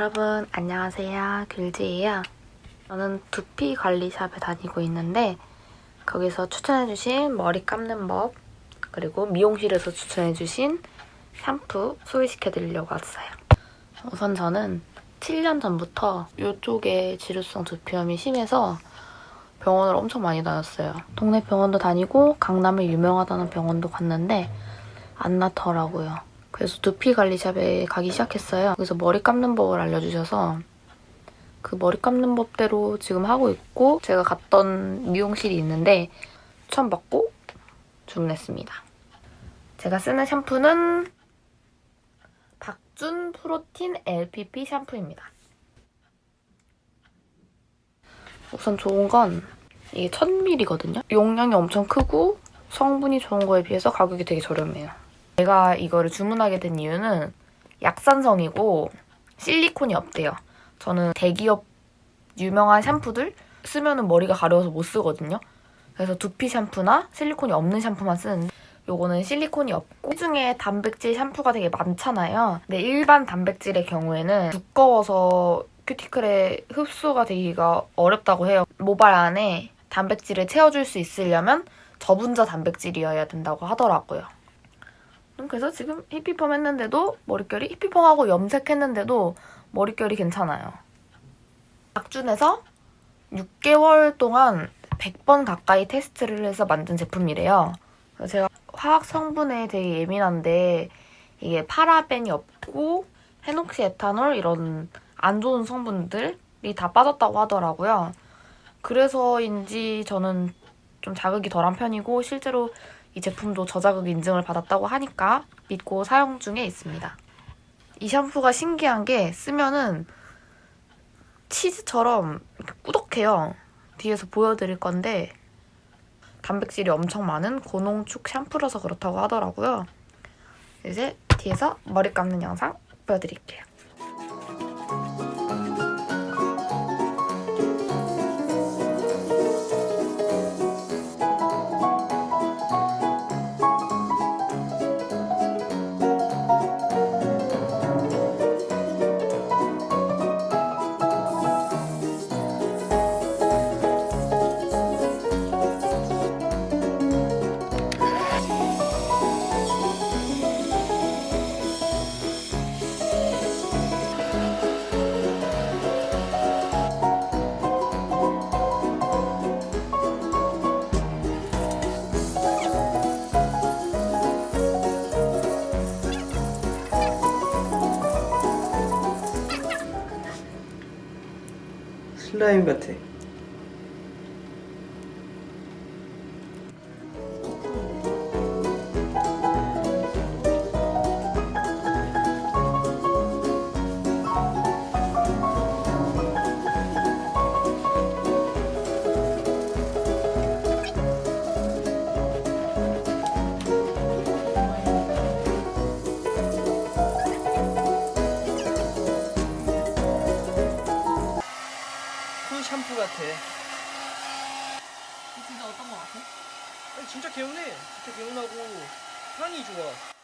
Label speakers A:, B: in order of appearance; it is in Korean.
A: 여러분 안녕하세요. 귤지예요. 저는 두피 관리샵에 다니고 있는데 거기서 추천해주신 머리 감는 법 그리고 미용실에서 추천해주신 샴푸 소개시켜드리려고 왔어요. 우선 저는 7년 전부터 이쪽에 지루성 두피염이 심해서 병원을 엄청 많이 다녔어요. 동네 병원도 다니고 강남에 유명하다는 병원도 갔는데 안 낫더라고요 그래서 두피 관리샵에 가기 시작했어요. 그래서 머리 감는 법을 알려주셔서 그 머리 감는 법대로 지금 하고 있고 제가 갔던 미용실이 있는데 추천 받고 주문했습니다. 제가 쓰는 샴푸는 박준 프로틴 LPP 샴푸입니다. 우선 좋은 건 이게 1000ml거든요. 용량이 엄청 크고 성분이 좋은 거에 비해서 가격이 되게 저렴해요. 제가 이거를 주문하게 된 이유는 약산성이고 실리콘이 없대요. 저는 대기업 유명한 샴푸들 쓰면은 머리가 가려워서 못 쓰거든요. 그래서 두피 샴푸나 실리콘이 없는 샴푸만 쓰는데 요거는 실리콘이 없고 시중에 단백질 샴푸가 되게 많잖아요. 근데 일반 단백질의 경우에는 두꺼워서 큐티클에 흡수가 되기가 어렵다고 해요. 모발 안에 단백질을 채워줄 수 있으려면 저분자 단백질이어야 된다고 하더라고요. 음, 그래서 지금 히피펌 했는데도 머릿결이 히피펌하고 염색했는데도 머릿결이 괜찮아요. 박준에서 6개월 동안 100번 가까이 테스트를 해서 만든 제품이래요. 제가 화학 성분에 되게 예민한데 이게 파라벤이 없고 헤녹시 에탄올 이런 안 좋은 성분들이 다 빠졌다고 하더라고요. 그래서인지 저는 좀 자극이 덜한 편이고 실제로 이 제품도 저자극 인증을 받았다고 하니까 믿고 사용 중에 있습니다. 이 샴푸가 신기한 게 쓰면은 치즈처럼 꾸덕해요. 뒤에서 보여드릴 건데 단백질이 엄청 많은 고농축 샴푸라서 그렇다고 하더라고요. 이제 뒤에서 머리 감는 영상 보여드릴게요.
B: 슬라 임 같아.
C: 진짜 어떤 거 같아?
B: 아니, 진짜 개운해. 진짜 개운하고 향이 좋아.